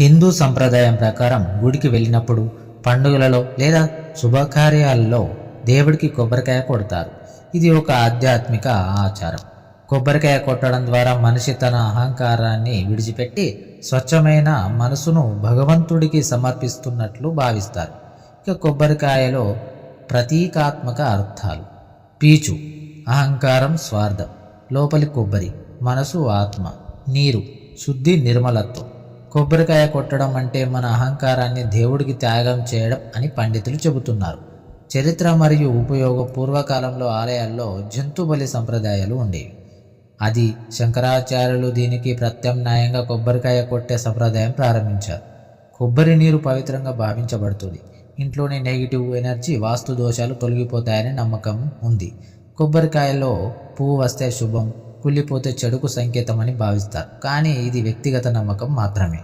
హిందూ సంప్రదాయం ప్రకారం గుడికి వెళ్ళినప్పుడు పండుగలలో లేదా శుభకార్యాలలో దేవుడికి కొబ్బరికాయ కొడతారు. ఇది ఒక ఆధ్యాత్మిక ఆచారం. కొబ్బరికాయ కొట్టడం ద్వారా మనిషి తన అహంకారాన్ని విడిచిపెట్టి స్వచ్ఛమైన మనసును భగవంతుడికి సమర్పిస్తున్నట్లు భావిస్తారు. ఇక కొబ్బరికాయలో ప్రతీకాత్మక అర్థాలు. పీచు అహంకారం స్వార్థం లోపలి కొబ్బరి మనసు ఆత్మ నీరు శుద్ధి నిర్మలత్వం. కొబ్బరికాయ కొట్టడం అంటే మన అహంకారాన్ని దేవుడికి త్యాగం చేయడం అని పండితులు చెబుతున్నారు. చరిత్ర మరియు ఉపయోగ పూర్వకాలంలో ఆలయాల్లో జంతు బలి సంప్రదాయాలు ఉండేవి. అది శంకరాచార్యులు దీనికి ప్రత్యామ్నాయంగా కొబ్బరికాయ కొట్టే సంప్రదాయం ప్రారంభించారు. కొబ్బరి నీరు పవిత్రంగా భావించబడుతుంది. ఇంట్లోని నెగిటివ్ ఎనర్జీ వాస్తు దోషాలు తొలగిపోతాయని నమ్మకం ఉంది. కొబ్బరికాయలో పువ్వు వస్తే శుభం కుళ్ళిపోతే చెడుకు సంకేతం అని భావిస్తారు. కానీ ఇది వ్యక్తిగత నమ్మకం మాత్రమే.